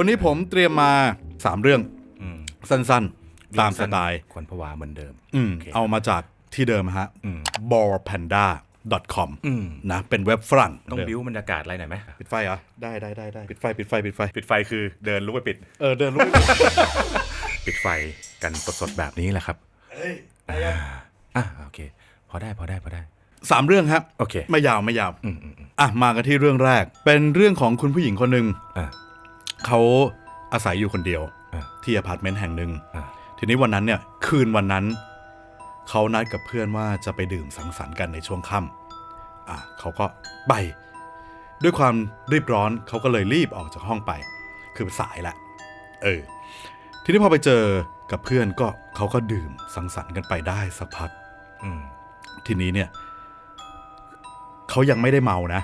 วันนี้ผมเตรียมมา 3 เรื่องอืมสั้นๆ ตามสไตล์คนผวาเหมือนเดิมอืมโอเคเอามาจากที่เดิมฮะอืม b o r p a n d a com อืมนะเป็นเว็บฝรั่ง ต้องเดิมบิ้วบรรยากาศอะไรหน่อยไหมปิดไฟเหรอ ได้ได้ได้ได้ปิดไฟปิดไฟปิดไฟ ปิดไฟคือเดินลุกไปปิด เออ เดินลุกปิดไฟกันสดๆ แบบนี้แหละครับอะโอเค พอได้พอได้พอได้สามเรื่องครับโอเค ไม่ยาวไม่ยาวอืมอืมอืมอะมากันที่เรื่องแรก เป็นเรื่องของคุณผู้หญิงคนหนึ่งอะ เขาอาศัยอยู่คนเดียวอะที่อพาร์ตเมนต์แห่งหนึ่งอะทีนี้วันนั้นเนี่ยคืนวันนั้น เขานัดกับเพื่อนว่าจะไปดื่มสังสรรค์กันในช่วงค่ำอะเขาก็ไป ด้วยความรีบร้อนเขาก็เลยรีบออกจากห้องไป คือสายละเออทีนี้พอไปเจอกับเพื่อนก็เขาก็ดื่มสังสรรค์กันไปได้สักพักอืมทีนี้เนี่ยเขายังไม่ได้เมานะ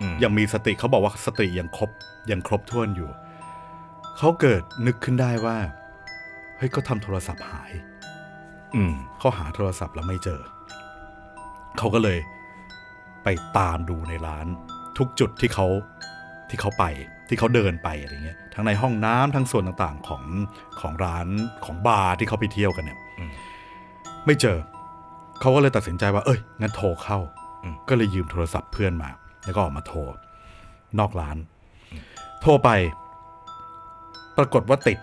อืมยังมีสติเขาบอกว่าสติยังครบยังครบถ้วนอยู่ เขาเกิดนึกขึ้นได้ว่าเฮ้ยก็ทำโทรศัพท์หาย อืมเขาหาโทรศัพท์แล้วไม่เจอ เขาก็เลยไปตามดูในร้าน ทุกจุดที่เขาที่เขาไปที่เขาเดินไปอะไรเงี้ยทั้งในห้องน้ำทั้งส่วนต่างๆของของร้านของบาร์ที่เขาไปเที่ยวกันเนี่ยอืมไม่เจอ เขาก็เลยตัดสินใจว่า เอ้ยงั้นโทรเข้าอืมก็เลยยืมโทรศัพท์เพื่อนมา แล้วก็ออกมาโทร นอกร้าน โทรไป ปรากฏว่าติด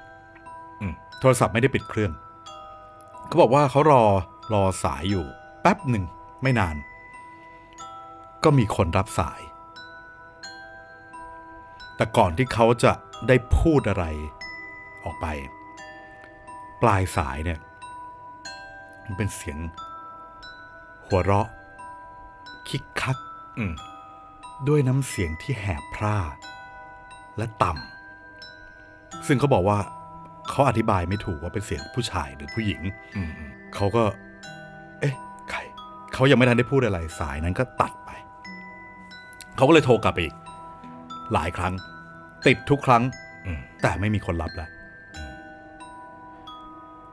โทรศัพท์ไม่ได้ปิดเครื่อง เขาบอกว่าเขารอรอสายอยู่ แป๊บหนึ่งไม่นาน ก็มีคนรับสาย แต่ก่อนที่เขาจะได้พูดอะไรออกไป ปลายสายเนี่ย มันเป็นเสียง หัวเราะ คิกคักด้วยน้ำเสียงที่แหบพร่า และต่ำ ซึ่งเขาบอกว่าเขาอธิบายไม่ถูกว่าเป็นเสียงผู้ชายหรือผู้หญิงอืมอืมเขาก็ เอ๊ะ ใคร เขายังไม่ทันได้พูดอะไรสายนั้นก็ตัดไป เขาก็เลยโทรกลับไปอีก หลายครั้ง ติดทุกครั้งอืมแต่ไม่มีคนรับแล้ว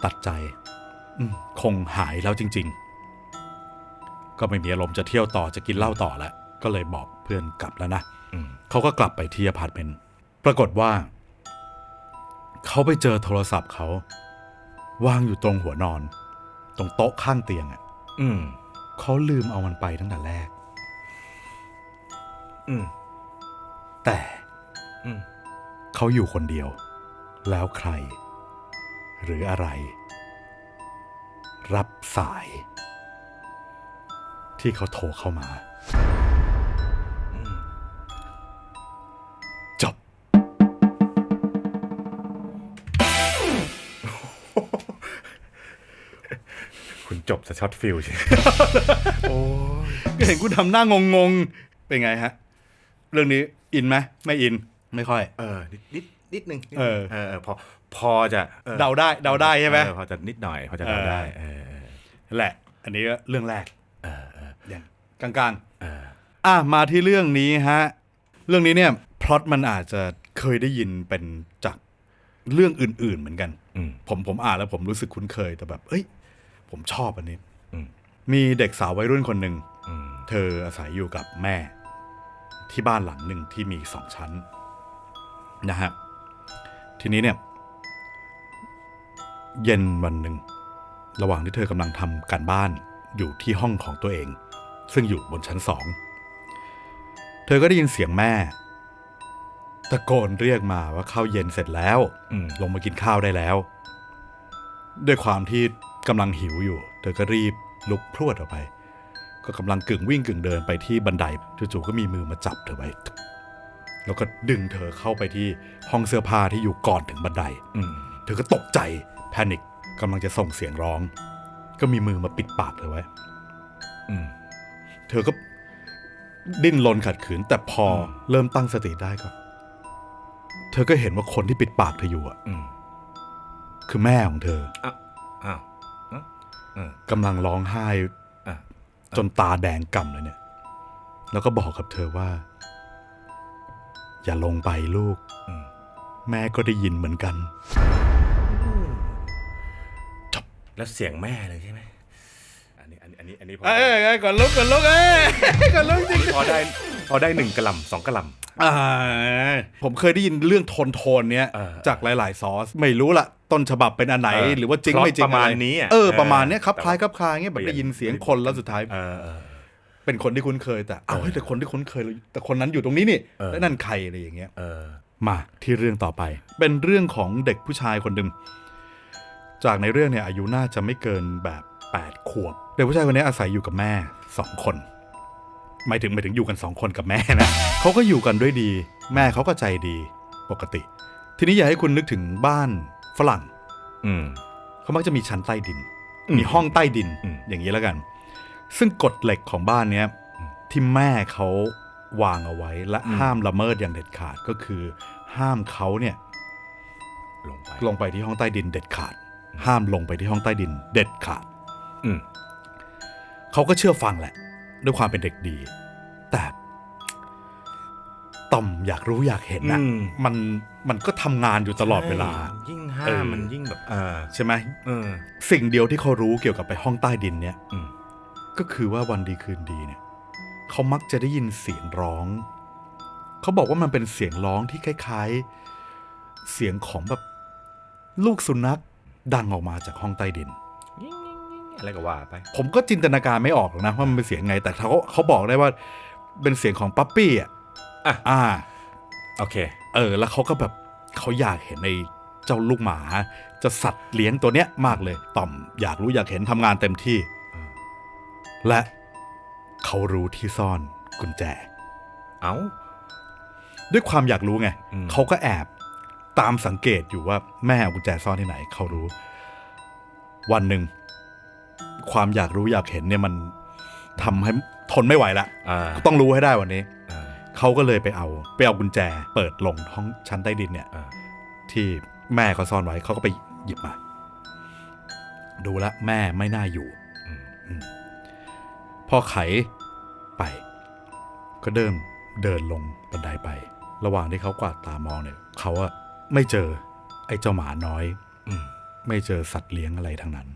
ตัดใจอืมคงหายแล้วจริง ๆ ก็ไม่มีอารมณ์จะเที่ยวต่อจะกินเหล้าต่อแล้ว ก็เลยบอกเพื่อนกลับแล้วนะอืมเขาก็กลับไปที่อพาร์ตเมนต์ ปรากฏว่า เขาไปเจอโทรศัพท์เขา วางอยู่ตรงหัวนอน ตรงโต๊ะข้างเตียงอะ่ะอืม เขาลืมเอามันไปตั้งแต่แรก อืม แต่อืม เขาอยู่คนเดียว แล้วใคร หรืออะไร รับสาย ที่เขาโทรเข้ามา จบสช็อตฟิลใช่ไหมก็เห็นคุณทำหน้างงงๆเป็นไงฮะ เรื่องนี้อินไหมไม่อินไม่ค่อย เออนิดนิดนิดนึงนิดเอนึงอเออเออพอพอจะออเดาได้เดาได้ใช่ไหมเออพอจะนิดหน่อย พอจะเดาได้เออเออนั่นแหละ อันนี้ก็เรื่องแรกเออเอออย่างกลางเออๆอะมาที่เรื่องนี้ฮะ เรื่องนี้เนี่ยพล็อตมันอาจจะเคยได้ยินเป็นจากเรื่องอื่น ๆ เหมือนกันอืมผมผมอ่านแล้วผมรู้สึกคุ้นเคยแต่แบบ เอ้ย ผมชอบอันนี้อืมมีเด็กสาววัยรุ่นคนหนึ่งอืมเธออาศัยอยู่กับแม่ ที่บ้านหลังหนึ่งที่มีสองชั้น นะฮะทีนี้เนี่ย เย็นวันหนึ่ง ระหว่างที่เธอกำลังทำการบ้านอยู่ที่ห้องของตัวเอง ซึ่งอยู่บนชั้นสอง เธอก็ได้ยินเสียงแม่ ตะโกนเรียกมาว่าข้าวเย็นเสร็จแล้วอืมลงมากินข้าวได้แล้ว ด้วยความที่ กำลังหิวอยู่ เธอก็รีบลุกพรวดออกไป ก็กำลังกึ่งวิ่งกึ่งเดินไปที่บันไดจู่ๆก็มีมือมาจับเธอไว้แล้วก็ดึงเธอเข้าไปที่ห้องเสื้อผ้าที่อยู่ก่อนถึงบันไดอืมเธอก็ตกใจแพนิคกำลังจะส่งเสียงร้อง ก็มีมือมาปิดปากเธอไว้อืมเธอก็ดิ้นรนขัดขืน แต่พออมเริ่มตั้งสติได้ก็ เธอก็เห็นว่าคนที่ปิดปากเธออยู่อะอืมคือแม่ของเธออ้าว กำลังร้องไห้อะจนตาแดงก่ำเลยเนี่ย แล้วก็บอกกับเธอว่า อย่าลงไปลูกอืมแม่ก็ได้ยินเหมือนกัน แล้วเสียงแม่เลยใช่ไหมอันนี้อันนี้อันนี้อันนี้พอเอ้ยก่อนลุกก่อนลุกเอ้ยก่อนลุกจริงพอได้ พอได้หนึ่งกระหล่ำสองกระหล่อ่าผมเคยได้ยินเรื่องโทนโทนๆเนี้ย เออจากหลาย ๆ ซอส ไม่รู้ละต้นฉบับเป็นอันไหน เออหรือว่าจริงเพราะไม่จริงประมาณอไนี้อะเออเออ ประมาณเนี้ยครับแต่คล้ายครับคลายเงี้ยแบบได้ยินเสียงคนแล้วสุดท้าย เออเออ เป็นคนที่คุ้นเคยแต่อ้าวเฮ้ยแต่คนที่คุ้นเคยแต่คนนั้นอยู่ตรงนี้นี่เออ แล้วนั่นใครอะไรอย่างเงี้ย เออ มาที่เรื่องต่อไป เป็นเรื่องของเด็กผู้ชายคนหนึ่งจากในเรื่องเนี่ยอายุน่าจะไม่เกินแบบ 8 ขวบ เด็กผู้ชายคนนี้อาศัยอยู่กับแม่สองคน หมายถึงหมายถึงอยู่กันสองคนกับแม่นะเขาก็อยู่กันด้วยดี แม่เขาก็ใจดีปกติ ทีนี้อยากให้คุณนึกถึงบ้านฝรั่ง อืมเขามักจะมีชั้นใต้ดินอืมมีห้องใต้ดินอืมอย่างนี้แล้วกัน ซึ่งกฎเหล็กของบ้านเนี้ยอืมที่แม่เขาวางเอาไว้และห้ามละเมิดอย่างเด็ดขาดก็คือ ห้ามเขาเนี่ย ลงไปลงไปที่ห้องใต้ดินเด็ดขาด ห้ามลงไปที่ห้องใต้ดิน เด็ดขาด อืมเขาก็เชื่อฟังแหละ ด้วยความเป็นเด็กดี แต่ต่อมอยากรู้อยากเห็นนะอืมมันมันก็ทำงานอยู่ตลอดเวลาใช่ยิ่งห้าเออมมันยิ่งแบบอ่าใช่ไหมเออสิ่งเดียวที่เขารู้เกี่ยวกับไปห้องใต้ดินเนี่ยอืมก็คือว่าวันดีคืนดีเนี่ยเขามักจะได้ยินเสียงร้อง เขาบอกว่ามันเป็นเสียงร้องที่คล้าย ๆ เสียงของแบบลูกสุนัขดังออกมาจากห้องใต้ดินยิ่งยิ่งยิ่ง อะไรก็ว่าไป ผมก็จินตนาการไม่ออกหรอกนะว่ามันเป็นเสียงไง แต่เขาเขาบอกได้ว่าเป็นเสียงของปั๊ปปี้อะอะอ่า โอเค เออ แล้วเขาก็แบบเขาอยากเห็นในเจ้าลูกหมา จะสัตว์เลี้ยงตัวเนี้ยมากเลย ต่อมอยากรู้อยากเห็นทำงานเต็มที่อืมและเขารู้ที่ซ่อนกุญแจ เอ้า ด้วยความอยากรู้ไงอืม เขาก็แอบตามสังเกตอยู่ว่าแม่เอากุญแจซ่อนที่ไหน เขารู้ วันหนึ่ง ความอยากรู้อยากเห็นเนี่ยมันทำให้ทนไม่ไหวละอ่าต้องรู้ให้ได้วันนี้อ่าเขาก็เลยไปเอาไปเอากุญแจ เปิดลงห้องชั้นใต้ดินเนี่ยอ่าที่แม่เขาซ่อนไว้เขาก็ไปหยิบมา ดูแลวแม่ไม่น่าอยู่อืมอืมพอไขไป ก็เดินเดินลงบันไดไป ระหว่างที่เขากวาดตามองเนี่ยเขาอะไม่เจอ ไอ้เจ้าหมาน้อยอืมไม่เจอสัตว์เลี้ยงอะไรทั้งนั้น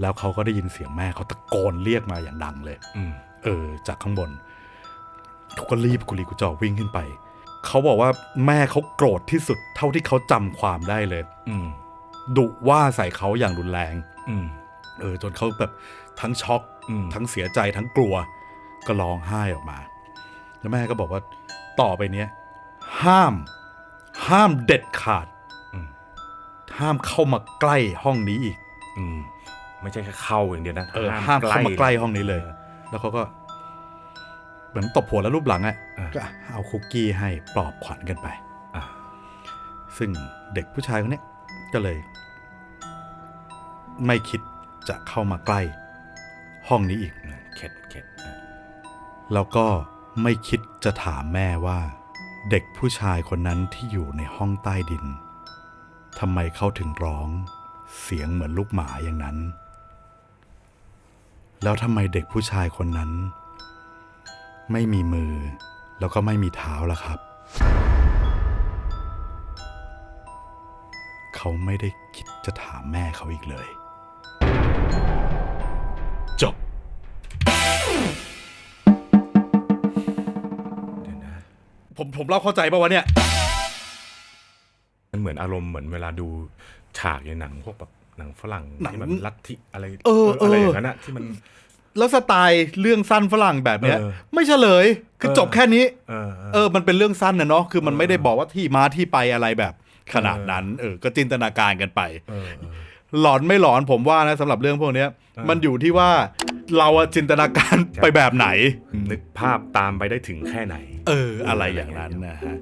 แล้วเขาก็ได้ยินเสียงแม่เขาตะโกนเรียกมาอย่างดังเลย อืมเออ จากข้างบนเขาก็รีบกุลีกุจอวิ่งขึ้นไป เขาบอกว่าแม่เขาโกรธที่สุดเท่าที่เขาจำความได้เลย อืมดุว่าใส่เขาอย่างรุนแรง อืม เออจนเขาแบบทั้งช็อกอืม ทั้งเสียใจทั้งกลัว ก็ร้องไห้ออกมา แล้วแม่ก็บอกว่าต่อไปเนี้ย ห้าม ห้ามเด็ดขาดอืม ห้ามเข้ามาใกล้ห้องนี้อีก อืม ไม่ใช่แค่เข้าอย่างเดียวนะเออห้ามเข้ามาใกล้ห้องนี้เลย แล้วเขาก็เหมือนตบหัวแล้วรูปหลังอะอะก็เอาคุกกี้ให้ปลอบขวัญกันไปอะซึ่งเด็กผู้ชายคนเนี้ยก็เลย ไม่คิดจะเข้ามาใกล้ ห้องนี้อีกอืมเข็ดเข็ดอะแล้วก็ไม่คิดจะถามแม่ว่า เด็กผู้ชายคนนั้นที่อยู่ในห้องใต้ดินทำไมเขาถึงร้อง เสียงเหมือนลูกหมาอย่างนั้น แล้วทำไมเด็กผู้ชายคนนั้น ไม่มีมือ แล้วก็ไม่มีเท้าล่ะครับ เขาไม่ได้คิดจะถามแม่เขาอีกเลย จบ เดี๋ยวนะ ผมผมเล่าเข้าใจป่าวะเนี่ย มันเหมือนอารมณ์เหมือนเวลาดูฉากในหนังพวกแบบ หนังฝรั่งหนังที่มันลัทธิอะไรเอออะไรเออออย่างนั้นอะที่มันแล้วสไตล์เรื่องสั้นฝรั่งแบบเนี้ยเออไม่เฉลย คือเออจบแค่นี้เออเออเออ มันเป็นเรื่องสั้นนะเนาะคือมันไม่ได้บอกว่าที่มาที่ไปอะไรแบบขนาดนั้น เออ ก็จินตนาการกันไปเออเออหลอนไม่หลอนผมว่านะสำหรับเรื่องพวกเนี้ยเออมันอยู่ที่ว่าเราอะจินตนาการไปแบบไหน นึกภาพตามไปได้ถึงแค่ไหน เออ อะไรอย่างนั้นนะฮะ